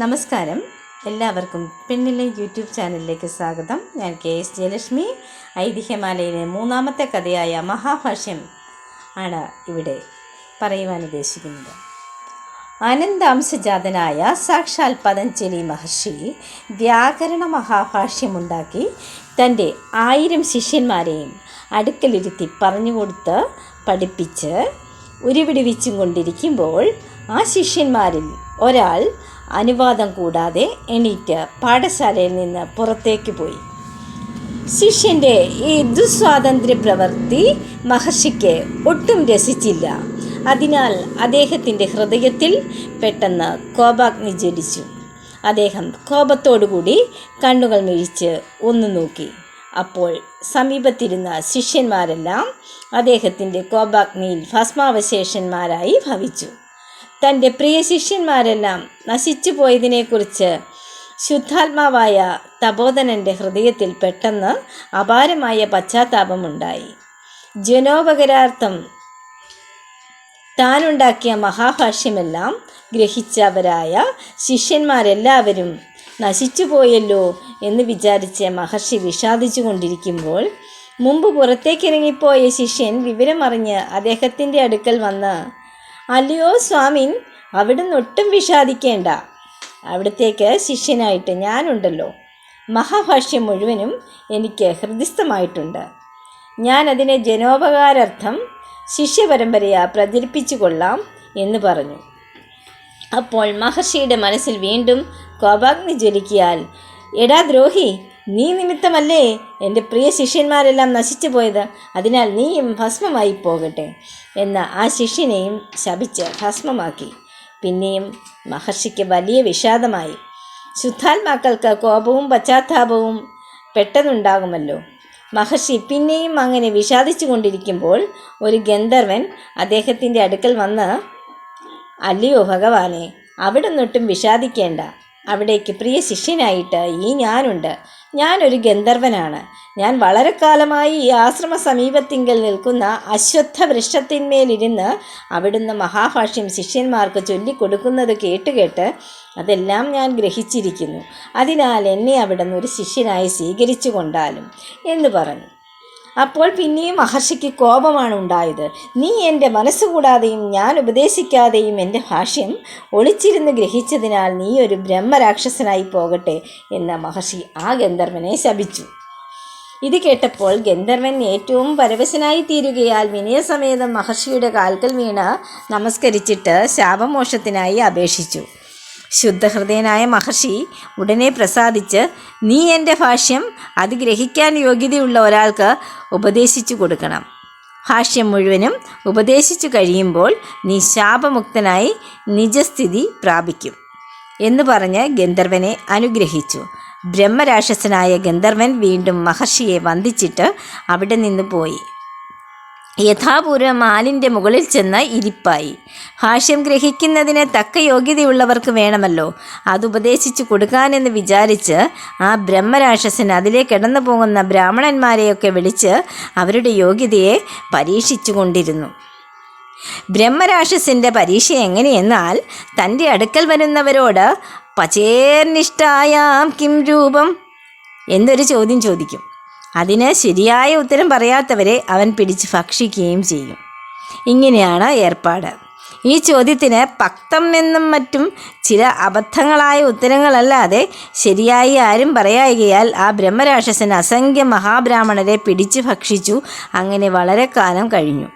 നമസ്കാരം. എല്ലാവർക്കും പെണ്ണിലെ യൂട്യൂബ് ചാനലിലേക്ക് സ്വാഗതം. ഞാൻ കെ എസ് ജയലക്ഷ്മി. ഐതിഹ്യമാലയിലെ മൂന്നാമത്തെ കഥയായ മഹാഭാഷ്യം ആണ് ഇവിടെ പറയുവാൻ ഉദ്ദേശിക്കുന്നത്. അനന്താംശജാതനായ സാക്ഷാൽ പതഞ്ജലി മഹർഷി വ്യാകരണ മഹാഭാഷ്യമുണ്ടാക്കി തന്റെ ആയിരം ശിഷ്യന്മാരെയും അടുക്കലിരുത്തി പറഞ്ഞുകൊടുത്ത് പഠിപ്പിച്ച് ഉരുവിടുവിച്ചും കൊണ്ടിരിക്കുമ്പോൾ ആ ശിഷ്യന്മാരിൽ ഒരാൾ അനുവാദം കൂടാതെ എണീറ്റ് പാഠശാലയിൽ നിന്ന് പുറത്തേക്ക് പോയി. ശിഷ്യന്റെ ഈ ദുസ്വാതന്ത്ര്യ പ്രവൃത്തി മഹർഷിക്ക് ഒട്ടും രസിച്ചില്ല. അതിനാൽ അദ്ദേഹത്തിന്റെ ഹൃദയത്തിൽ പെട്ടെന്ന് കോപാഗ്നി ജ്വലിച്ചു. അദ്ദേഹം കോപത്തോടുകൂടി കണ്ണുകൾ മിഴിച്ച് ഒന്ന് നോക്കി. അപ്പോൾ സമീപത്തിരുന്ന ശിഷ്യന്മാരെല്ലാം അദ്ദേഹത്തിന്റെ കോപാഗ്നിയിൽ ഭസ്മാവശേഷന്മാരായി ഭവിച്ചു. തന്റെ പ്രിയ ശിഷ്യന്മാരെല്ലാം നശിച്ചു പോയതിനെക്കുറിച്ച് ശുദ്ധാത്മാവായ തപോധനന്റെ ഹൃദയത്തിൽ പെട്ടെന്ന് അപാരമായ പശ്ചാത്താപമുണ്ടായി. ജനോപകരാർത്ഥം താനുണ്ടാക്കിയ മഹാഭാഷ്യമെല്ലാം ഗ്രഹിച്ചവരായ ശിഷ്യന്മാരെല്ലാവരും നശിച്ചുപോയല്ലോ എന്ന് വിചാരിച്ച് മഹർഷി വിഷാദിച്ചു കൊണ്ടിരിക്കുമ്പോൾ മുമ്പ് പുറത്തേക്കിറങ്ങിപ്പോയ ശിഷ്യൻ വിവരമറിഞ്ഞ് അദ്ദേഹത്തിന്റെ അടുക്കൽ വന്ന് അല്ലയോ സ്വാമിൻ അവിടുന്ന് ഒട്ടും വിഷാദിക്കേണ്ട. അവിടത്തേക്ക് ശിഷ്യനായിട്ട് ഞാനുണ്ടല്ലോ. മഹാഭാഷ്യം മുഴുവനും എനിക്ക് ഹൃദയസ്ഥമായിട്ടുണ്ട്. ഞാൻ അതിനെ ജനോപകാരാർത്ഥം ശിഷ്യപരമ്പരയാ പ്രചരിപ്പിച്ചു കൊള്ളാം എന്ന് പറഞ്ഞു. അപ്പോൾ മഹർഷിയുടെ മനസ്സിൽ വീണ്ടും കോപാഗ്നി ജ്വലിക്കിയാൽ എടാ ദ്രോഹി നീ നിമിത്തമല്ലേ എന്റെ പ്രിയ ശിഷ്യന്മാരെല്ലാം നശിച്ചു പോയത്. അതിനാൽ നീയും ഭസ്മമായി പോകട്ടെ എന്ന് ആ ശിഷ്യനെയും ശപിച്ച് ഭസ്മമാക്കി. പിന്നെയും മഹർഷിക്ക് വലിയ വിഷാദമായി. ശുദ്ധാത്മാക്കൾക്ക് കോപവും പശ്ചാത്താപവും പെട്ടെന്നുണ്ടാകുമല്ലോ. മഹർഷി പിന്നെയും അങ്ങനെ വിഷാദിച്ചു കൊണ്ടിരിക്കുമ്പോൾ ഒരു ഗന്ധർവൻ അദ്ദേഹത്തിന്റെ അടുക്കൽ വന്ന് അല്ലയോ ഭഗവാനെ അവിടെ നിന്നൊട്ടും വിഷാദിക്കേണ്ട. അവിടേക്ക് പ്രിയ ശിഷ്യനായിട്ട് ഈ ഞാനുണ്ട്. ഞാനൊരു ഗന്ധർവനാണ്. ഞാൻ വളരെ കാലമായി ഈ ആശ്രമ സമീപത്തിങ്കിൽ നിൽക്കുന്ന അശ്വത്ഥ വൃക്ഷത്തിന്മേലിരുന്ന് അവിടുന്ന് മഹാഭാഷ്യം ശിഷ്യന്മാർക്ക് ചൊല്ലിക്കൊടുക്കുന്നത് കേട്ട് കേട്ട് അതെല്ലാം ഞാൻ ഗ്രഹിച്ചിരിക്കുന്നു. അതിനാൽ എന്നെ അവിടുന്ന് ഒരു ശിഷ്യനായി സ്വീകരിച്ചു കൊണ്ടാലും എന്ന് പറഞ്ഞു. അപ്പോൾ പിന്നെയും മഹർഷിക്ക് കോപമാണ് ഉണ്ടായത്. നീ എന്റെ മനസ്സുകൂടാതെയും ഞാൻ ഉപദേശിക്കാതെയും എന്റെ ഭാഷ്യം ഒളിച്ചിരുന്ന് ഗ്രഹിച്ചതിനാൽ നീ ഒരു ബ്രഹ്മരാക്ഷസനായി പോകട്ടെ എന്ന മഹർഷി ആ ഗന്ധർവനെ ശപിച്ചു. ഇത് കേട്ടപ്പോൾ ഗന്ധർവൻ ഏറ്റവും പരവശനായി തീരുകയാൽ വിനയസമേതം മഹർഷിയുടെ കാൽക്കൽ വീണ് നമസ്കരിച്ചിട്ട് ശാപമോക്ഷത്തിനായി അപേക്ഷിച്ചു. ശുദ്ധഹൃദയനായ മഹർഷി ഉടനെ പ്രസാദിച്ച് നീ എന്റെ ഭാഷ്യം അത് ഗ്രഹിക്കാൻ യോഗ്യതയുള്ള ഒരാൾക്ക് ഉപദേശിച്ചു കൊടുക്കണം. ഭാഷ്യം മുഴുവനും ഉപദേശിച്ചു കഴിയുമ്പോൾ നീ ശാപമുക്തനായി നിജസ്ഥിതി പ്രാപിക്കും. എന്ന് പറഞ്ഞ് ഗന്ധർവനെ അനുഗ്രഹിച്ചു. ബ്രഹ്മരാക്ഷസനായ ഗന്ധർവൻ വീണ്ടും മഹർഷിയെ വന്ദിച്ചിട്ട് അവിടെ നിന്ന് പോയി. യഥാപൂർവം മാലിന്റെ മുകളിൽ ചെന്ന് ഇരിപ്പായി. ഹാഷ്യം ഗ്രഹിക്കുന്നതിന് തക്ക യോഗ്യതയുള്ളവർക്ക് വേണമല്ലോ. അതുപദേശിച്ചു കൊടുക്കാനെന്ന് വിചാരിച്ച് ആ ബ്രഹ്മരാക്ഷസൻ അതിലെ കിടന്നു പോകുന്ന ബ്രാഹ്മണന്മാരെയൊക്കെ വിളിച്ച് അവരുടെ യോഗ്യതയെ പരീക്ഷിച്ചു കൊണ്ടിരുന്നു ബ്രഹ്മരാക്ഷസിന്റെ പരീക്ഷ എങ്ങനെയെന്നാൽ തന്റെ അടുക്കൽ വരുന്നവരോട് പചേർനിഷ്ഠായാം കിം രൂപം എന്നൊരു ചോദ്യം ചോദിക്കും. അതിന് ശരിയായ ഉത്തരം പറയാത്തവരെ അവൻ പിടിച്ച് ഭക്ഷിക്കുകയും ചെയ്യും. ഇങ്ങനെയാണ് ഏർപ്പാട്. ഈ ചോദ്യത്തിന് പക്തം എന്നും മറ്റും ചില അബദ്ധങ്ങളായ ഉത്തരങ്ങളല്ലാതെ ശരിയായി ആരും പറയായികയാൽ ആ ബ്രഹ്മരാക്ഷസൻ അസംഖ്യ മഹാബ്രാഹ്മണരെ പിടിച്ചു ഭക്ഷിച്ചു. അങ്ങനെ വളരെ കാലം കഴിഞ്ഞു.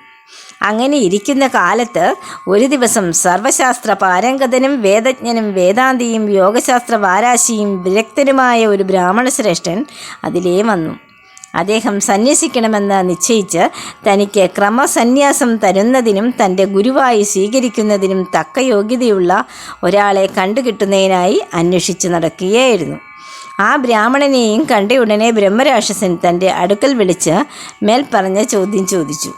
അങ്ങനെ ഇരിക്കുന്ന കാലത്ത് ഒരു ദിവസം സർവശാസ്ത്ര പാരംഗതനും വേദജ്ഞനും വേദാന്തിയും യോഗശാസ്ത്ര വാരാശിയും വിദഗ്ധനുമായ ഒരു ബ്രാഹ്മണ ശ്രേഷ്ഠൻ അതിലേ വന്നു. അദ്ദേഹം സന്യസിക്കണമെന്ന് നിശ്ചയിച്ച് തനിക്ക് ക്രമസന്യാസം തരുന്നതിനും തന്റെ ഗുരുവായി സ്വീകരിക്കുന്നതിനും തക്ക യോഗ്യതയുള്ള ഒരാളെ കണ്ടുകിട്ടുന്നതിനായി അന്വേഷിച്ചു നടക്കുകയായിരുന്നു. ആ ബ്രാഹ്മണനെയും കണ്ടയുടനെ ബ്രഹ്മരാക്ഷസൻ തന്റെ അടുക്കൽ വിളിച്ച് മേൽപ്പറഞ്ഞ ചോദ്യം ചോദിച്ചു.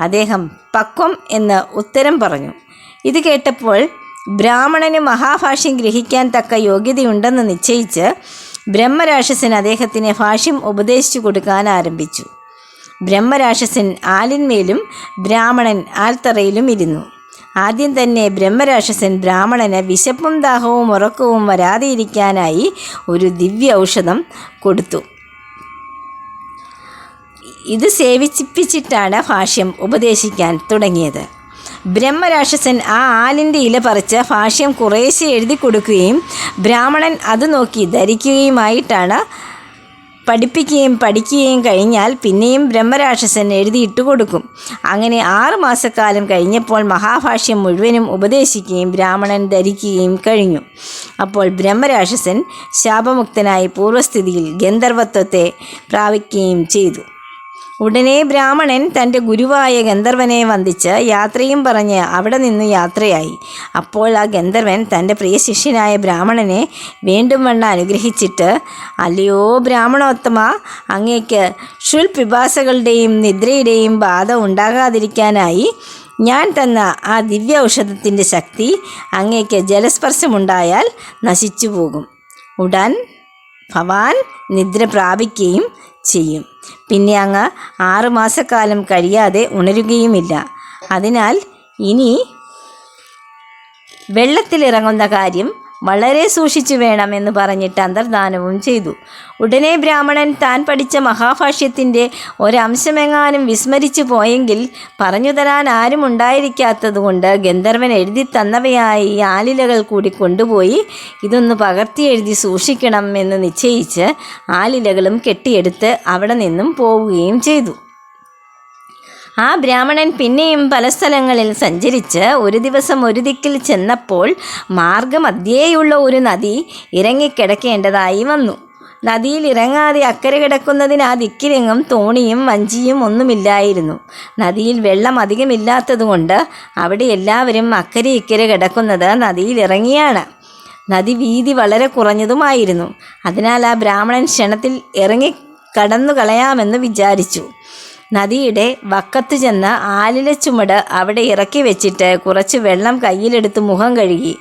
അദ്ദേഹം പക്വം എന്ന് ഉത്തരം പറഞ്ഞു. ഇത് കേട്ടപ്പോൾ ബ്രാഹ്മണന് മഹാഭാഷ്യം ഗ്രഹിക്കാൻ തക്ക യോഗ്യതയുണ്ടെന്ന് നിശ്ചയിച്ച് ബ്രഹ്മരാക്ഷസൻ അദ്ദേഹത്തിന് ഭാഷ്യം ഉപദേശിച്ചു കൊടുക്കാൻ ആരംഭിച്ചു. ബ്രഹ്മരാക്ഷസൻ ആലിന്മേലും ബ്രാഹ്മണൻ ആൽത്തറയിലും ഇരുന്നു. ആദ്യം തന്നെ ബ്രഹ്മരാക്ഷസൻ ബ്രാഹ്മണന് വിശപ്പും ദാഹവും ഉറക്കവും വരാതെയിരിക്കാനായി ഒരു ദിവ്യ ഔഷധം കൊടുത്തു. ഇത് സേവിച്ചിപ്പിച്ചിട്ടാണ് ഭാഷ്യം ഉപദേശിക്കാൻ തുടങ്ങിയത്. ബ്രഹ്മരാക്ഷസൻ ആ ആലിന്റെ ഇല പറിച്ച് ഭാഷ്യം കുറേശ്ശെ എഴുതി കൊടുക്കുകയും ബ്രാഹ്മണൻ അത് നോക്കി ധരിക്കുകയുമായിട്ടാണ് പഠിപ്പിക്കുകയും പഠിക്കുകയും കഴിഞ്ഞാൽ പിന്നെയും ബ്രഹ്മരാക്ഷസൻ എഴുതിയിട്ട് കൊടുക്കും. അങ്ങനെ ആറു മാസക്കാലം കഴിഞ്ഞപ്പോൾ മഹാഭാഷ്യം മുഴുവനും ഉപദേശിക്കുകയും ബ്രാഹ്മണൻ ധരിക്കുകയും കഴിഞ്ഞു. അപ്പോൾ ബ്രഹ്മരാക്ഷസൻ ശാപമുക്തനായി പൂർവസ്ഥിതിയിൽ ഗന്ധർവത്വത്തെ പ്രാപിക്കുകയും ചെയ്തു. ഉടനെ ബ്രാഹ്മണൻ തന്റെ ഗുരുവായ ഗന്ധർവനെ വന്ദിച്ച് യാത്രയും പറഞ്ഞ് അവിടെ നിന്ന് യാത്രയായി. അപ്പോൾ ആ ഗന്ധർവൻ തന്റെ പ്രിയ ശിഷ്യനായ ബ്രാഹ്മണനെ വീണ്ടും വണ്ണ അനുഗ്രഹിച്ചിട്ട് അല്ലയോ ബ്രാഹ്മണോത്തമ അങ്ങേക്ക് ക്ഷുൽപിപാസകളുടെയും നിദ്രയുടെയും ബാധ ഉണ്ടാകാതിരിക്കാനായി ഞാൻ തന്ന ആ ദിവ്യ ഔഷധത്തിന്റെ ശക്തി അങ്ങേക്ക് ജലസ്പർശമുണ്ടായാൽ നശിച്ചു പോകും ഉടൻ ഭവാൻ നിദ്ര പ്രാപിക്കുകയും ചെയ്യും. പിന്നെ അങ്ങ് ആറുമാസക്കാലം കഴിയാതെ ഉണരുകയുമില്ല. അതിനാൽ ഇനി വെള്ളത്തിലിറങ്ങുന്ന കാര്യം വളരെ സൂക്ഷിച്ചു വേണമെന്ന് പറഞ്ഞിട്ട് അന്തർദാനവും ചെയ്തു. ഉടനെ ബ്രാഹ്മണൻ താൻ പഠിച്ച മഹാഭാഷ്യത്തിന്റെ ഒരംശമെങ്ങാനും വിസ്മരിച്ചു പോയെങ്കിൽ പറഞ്ഞു തരാൻ ആരും ഉണ്ടായിരിക്കാത്തതുകൊണ്ട് ഗന്ധർവൻ എഴുതി തന്നവയായി ഈ ആലിലകൾ കൂടി കൊണ്ടുപോയി ഇതൊന്ന് പകർത്തി എഴുതി സൂക്ഷിക്കണം എന്ന് നിശ്ചയിച്ച് ആലിലകളും കെട്ടിയെടുത്ത് അവിടെ നിന്നും പോവുകയും ചെയ്തു. ആ ബ്രാഹ്മണൻ പിന്നെയും പല സ്ഥലങ്ങളിൽ സഞ്ചരിച്ച് ഒരു ദിവസം ഒരു ദിക്കിൽ ചെന്നപ്പോൾ മാർഗമധ്യേയുള്ള ഒരു നദി ഇറങ്ങിക്കിടക്കേണ്ടതായി വന്നു. നദിയിൽ ഇറങ്ങാതെ അക്കരെ കിടക്കുന്നതിന് ആ ദിക്കിലെങ്ങും തോണിയും വഞ്ചിയും ഒന്നുമില്ലായിരുന്നു. നദിയിൽ വെള്ളം അധികമില്ലാത്തതുകൊണ്ട് അവിടെ എല്ലാവരും അക്കരെ ഇക്കരെ കിടക്കുന്നത് നദിയിൽ ഇറങ്ങിയാണ്. നദി വീതി വളരെ കുറഞ്ഞതുമായിരുന്നു. അതിനാൽ ആ ബ്രാഹ്മണൻ ക്ഷണത്തിൽ ഇറങ്ങി കടന്നു കളയാമെന്ന് വിചാരിച്ചു. നദിയുടെ വക്കത്ത് ചെന്ന് ആലില ചുമട് അവിടെ ഇറക്കി വെച്ചിട്ട് കുറച്ച് വെള്ളം കയ്യിലെടുത്ത് മുഖം കഴുകി.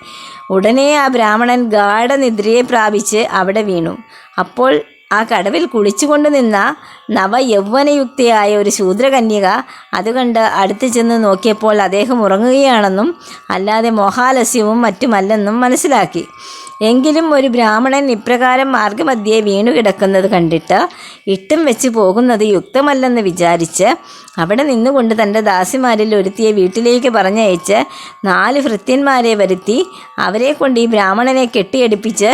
ഉടനെ ആ ബ്രാഹ്മണൻ ഗാഠനിദ്രയെ പ്രാപിച്ച് അവിടെ വീണു. അപ്പോൾ ആ കടവിൽ കുളിച്ചുകൊണ്ട് നിന്ന നവയൗവനയുക്തിയായ ഒരു ശൂദ്രകന്യക അതുകണ്ട് അടുത്ത് ചെന്ന് നോക്കിയപ്പോൾ അദ്ദേഹം ഉറങ്ങുകയാണെന്നും അല്ലാതെ മോഹാലസ്യവും മറ്റുമല്ലെന്നും മനസ്സിലാക്കി. എങ്കിലും ഒരു ബ്രാഹ്മണൻ ഇപ്രകാരം മാർഗമധ്യേ വീണുകിടക്കുന്നത് കണ്ടിട്ട് ഇട്ടും വെച്ച് പോകുന്നത് യുക്തമല്ലെന്ന് വിചാരിച്ച് അവിടെ നിന്നുകൊണ്ട് തന്റെ ദാസിമാരിൽ ഒരുത്തിയെ വീട്ടിലേക്ക് പറഞ്ഞയച്ച് നാല് ഭൃത്യന്മാരെ വരുത്തി അവരെ കൊണ്ട് ഈ ബ്രാഹ്മണനെ കെട്ടിയടുപ്പിച്ച്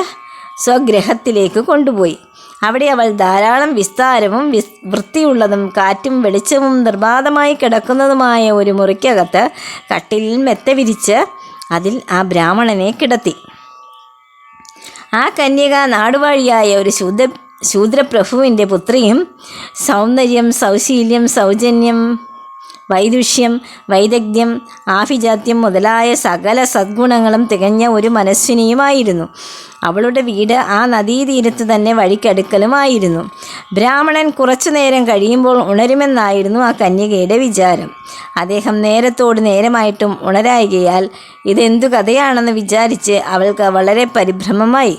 സ്വഗ്രഹത്തിലേക്ക് കൊണ്ടുപോയി. അവിടെ അവൾ ധാരാളം വിസ്താരവും വിസ് വൃത്തിയുള്ളതും കാറ്റും വെളിച്ചവും നിർബാധമായി കിടക്കുന്നതുമായ ഒരു മുറിക്കകത്ത് കട്ടിലിൽ മെത്ത വിരിച്ച് അതിൽ ആ ബ്രാഹ്മണനെ കിടത്തി. ആ കന്യക നാടുവാഴിയായ ഒരു ശൂദ്ര ശൂദ്രപ്രഭുവിന്റെ പുത്രിയും സൗന്ദര്യം സൗശീല്യം സൗജന്യം വൈദുഷ്യം വൈദഗ്ധ്യം ആഭിജാത്യം മുതലായ സകല സദ്ഗുണങ്ങളും തികഞ്ഞ ഒരു മനസ്വിനിയുമായിരുന്നു അവളുടെ വീട് ആ നദീതീരത്ത് തന്നെ വഴിക്കടുക്കലുമായിരുന്നു. ബ്രാഹ്മണൻ കുറച്ചു നേരം കഴിയുമ്പോൾ ഉണരുമെന്നായിരുന്നു ആ കന്യകയുടെ വിചാരം. അദ്ദേഹം നേരത്തോട് നേരമായിട്ടും ഉണരായികയാൽ ഇതെന്തു കഥയാണെന്ന് വിചാരിച്ച് അവൾക്ക് വളരെ പരിഭ്രമമായി.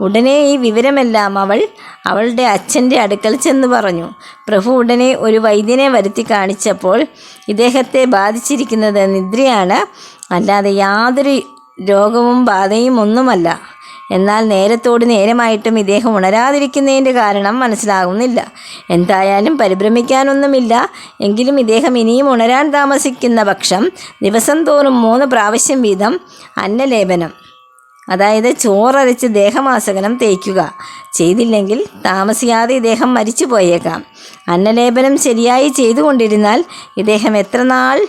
ഉടനെ ഈ വിവരമെല്ലാം അവൾ അവളുടെ അച്ഛന്റെ അടുക്കൽ ചെന്ന് പറഞ്ഞു. പ്രഭു ഉടനെ ഒരു വൈദ്യനെ വരുത്തി കാണിച്ചപ്പോൾ ഇദ്ദേഹത്തെ ബാധിച്ചിരിക്കുന്നത് നിദ്രയാണ്. അല്ലാതെ യാതൊരു രോഗവും ബാധയും ഒന്നുമല്ല. എന്നാൽ നേരത്തോട് നേരമായിട്ടും ഇദ്ദേഹം ഉണരാതിരിക്കുന്നതിന്റെ കാരണം മനസ്സിലാകുന്നില്ല. എന്തായാലും പരിഭ്രമിക്കാനൊന്നുമില്ല. എങ്കിലും ഇദ്ദേഹം ഇനിയും ഉണരാൻ താമസിക്കുന്ന പക്ഷം ദിവസം തോറും മൂന്ന് പ്രാവശ്യം വീതം അന്നലേപനം. അതായത് ചോറരച്ച് ദേഹമാസകനം തേക്കുക ചെയ്തില്ലെങ്കിൽ താമസിയാതെ ഇദ്ദേഹം മരിച്ചു പോയേക്കാം. അന്നലേപനം ശരിയായി ചെയ്തുകൊണ്ടിരുന്നാൽ ഇദ്ദേഹം എത്ര നാൾ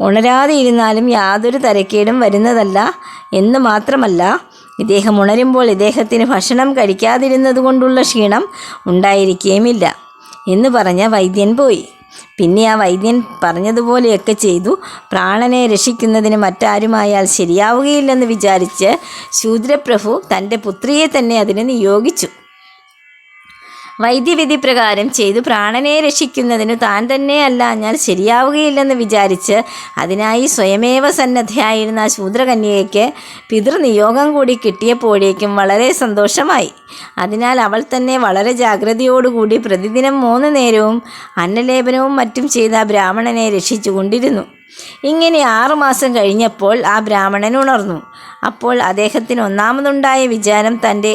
ഉണരാതെ ഇരുന്നാലും യാതൊരു തരക്കേടും വരുന്നതല്ല എന്ന് മാത്രമല്ല ഇദ്ദേഹം ഉണരുമ്പോൾ ഇദ്ദേഹത്തിന് ഭക്ഷണം കഴിക്കാതിരുന്നത് കൊണ്ടുള്ള ക്ഷീണം ഉണ്ടായിരിക്കുകയുമില്ല എന്ന് പറഞ്ഞ വൈദ്യൻ പോയി. പിന്നെ ആ വൈദ്യൻ പറഞ്ഞതുപോലെയൊക്കെ ചെയ്തു. പ്രാണനെ രക്ഷിക്കുന്നതിന് മറ്റാരുമായാൽ ശരിയാവുകയില്ലെന്ന് വിചാരിച്ച് ശൂദ്രപ്രഭു തന്റെ പുത്രിയെ തന്നെ അതിന് നിയോഗിച്ചു. വൈദ്യവിധി പ്രകാരം ചെയ്തു പ്രാണനെ രക്ഷിക്കുന്നതിന് താൻ തന്നെ അല്ലാഞ്ഞാൽ ശരിയാവുകയില്ലെന്ന് വിചാരിച്ച് അതിനായി സ്വയമേവ സന്നദ്ധയായിരുന്ന ആ ശൂദ്രകന്യകയ്ക്ക് പിതൃനിയോഗം കൂടി കിട്ടിയപ്പോഴേക്കും വളരെ സന്തോഷമായി. അതിനാൽ അവൾ തന്നെ വളരെ ജാഗ്രതയോടുകൂടി പ്രതിദിനം മൂന്ന് നേരവും അന്നലേപനവും മറ്റും ചെയ്ത ബ്രാഹ്മണനെ രക്ഷിച്ചുകൊണ്ടിരുന്നു ഇങ്ങനെ ആറുമാസം കഴിഞ്ഞപ്പോൾ ആ ബ്രാഹ്മണൻ ഉണർന്നു. അപ്പോൾ അദ്ദേഹത്തിന് ഒന്നാമതുണ്ടായ വിചാരം തന്റെ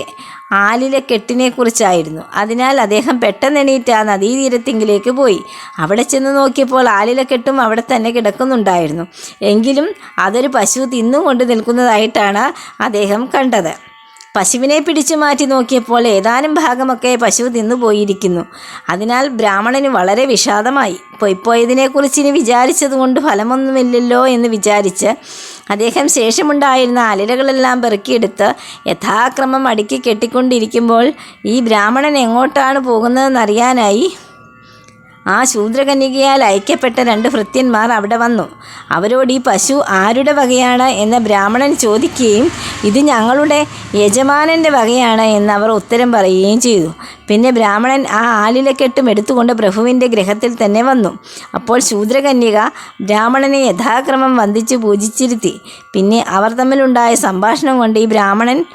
ആലിലെ കെട്ടിനെക്കുറിച്ചായിരുന്നു. അതിനാൽ അദ്ദേഹം പെട്ടെന്നെണീറ്റ് ആ നദീതീരത്തിങ്കിലേക്ക് പോയി. അവിടെ ചെന്ന് നോക്കിയപ്പോൾ ആലിലെ കെട്ടും അവിടെ തന്നെ കിടക്കുന്നുണ്ടായിരുന്നു. എങ്കിലും അതൊരു പശു തിന്നുകൊണ്ട് നിൽക്കുന്നതായിട്ടാണ് അദ്ദേഹം കണ്ടത്. പശുവിനെ പിടിച്ചു മാറ്റി നോക്കിയപ്പോൾ ഏതാനും ഭാഗമൊക്കെ പശു തിന്നുപോയിരിക്കുന്നു അതിനാൽ ബ്രാഹ്മണന് വളരെ വിഷാദമായി. പൊയ്പോയതിനെക്കുറിച്ച് ഇനി വിചാരിച്ചതുകൊണ്ട് ഫലമൊന്നുമില്ലല്ലോ എന്ന് വിചാരിച്ച് അദ്ദേഹം ശേഷമുണ്ടായിരുന്ന അലരകളെല്ലാം പെറുക്കിയെടുത്ത് യഥാക്രമം അടുക്കി കെട്ടിക്കൊണ്ടിരിക്കുമ്പോൾ ഈ ബ്രാഹ്മണൻ എങ്ങോട്ടാണ് പോകുന്നതെന്നറിയാനായി ആ ശൂദ്രകന്യകയാൽ അയക്കപ്പെട്ട രണ്ട് ഭൃത്യന്മാർ അവിടെ വന്നു. അവരോട് ഈ പശു ആരുടെ വകയാണ് എന്ന് ബ്രാഹ്മണൻ ചോദിക്കുകയും ഇത് ഞങ്ങളുടെ യജമാനന്റെ വകയാണ് എന്ന് അവർ ഉത്തരം പറയുകയും ചെയ്തു. പിന്നെ ബ്രാഹ്മണൻ ആ ആലിലക്കെട്ടും എടുത്തുകൊണ്ട് പ്രഭുവിന്റെ ഗ്രഹത്തിൽ തന്നെ വന്നു. അപ്പോൾ ശൂദ്രകന്യക ബ്രാഹ്മണനെ യഥാക്രമം വന്ദിച്ച് പൂജിച്ചിരുത്തി. പിന്നെ അവർ തമ്മിലുണ്ടായ സംഭാഷണം കൊണ്ട് ഈ ബ്രാഹ്മണൻ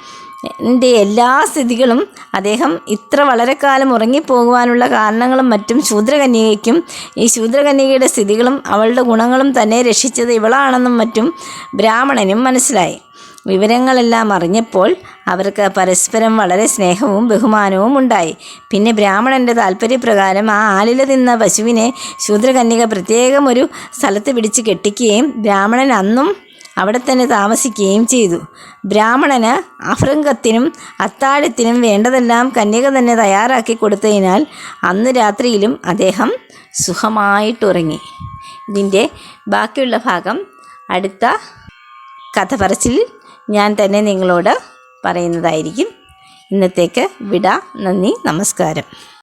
എന്റെ എല്ലാ സ്ഥിതികളും അദ്ദേഹം ഇത്ര വളരെ കാലം ഉറങ്ങിപ്പോകുവാനുള്ള കാരണങ്ങളും മറ്റും ശൂദ്രകന്യകയ്ക്കും ഈ ശൂദ്രകന്യകയുടെ സ്ഥിതികളും അവളുടെ ഗുണങ്ങളും തന്നെ രക്ഷിച്ചത് ഇവളാണെന്നും മറ്റും ബ്രാഹ്മണനും മനസ്സിലായി. വിവരങ്ങളെല്ലാം അറിഞ്ഞപ്പോൾ അവർക്ക് പരസ്പരം വളരെ സ്നേഹവും ബഹുമാനവും ഉണ്ടായി. പിന്നെ ബ്രാഹ്മണന്റെ താല്പര്യപ്രകാരം ആ ആലില നിന്ന പശുവിനെ ശൂദ്രകന്യക പ്രത്യേകം ഒരു സ്ഥലത്ത് പിടിച്ച് കെട്ടിക്കുകയും ബ്രാഹ്മണൻ അന്നും അവിടെ തന്നെ താമസിക്കുകയും ചെയ്തു. ബ്രാഹ്മണന് അഭൃംഗത്തിനും അത്താഴത്തിനും വേണ്ടതെല്ലാം കന്യക തന്നെ തയ്യാറാക്കി കൊടുത്തതിനാൽ അന്ന് രാത്രിയിലും അദ്ദേഹം സുഖമായിട്ടുറങ്ങി. ഇതിന്റെ ബാക്കിയുള്ള ഭാഗം അടുത്ത കഥ പറച്ചിൽ ഞാൻ തന്നെ നിങ്ങളോട് പറയുന്നതായിരിക്കും. ഇന്നത്തേക്ക് വിട. നന്ദി. നമസ്കാരം.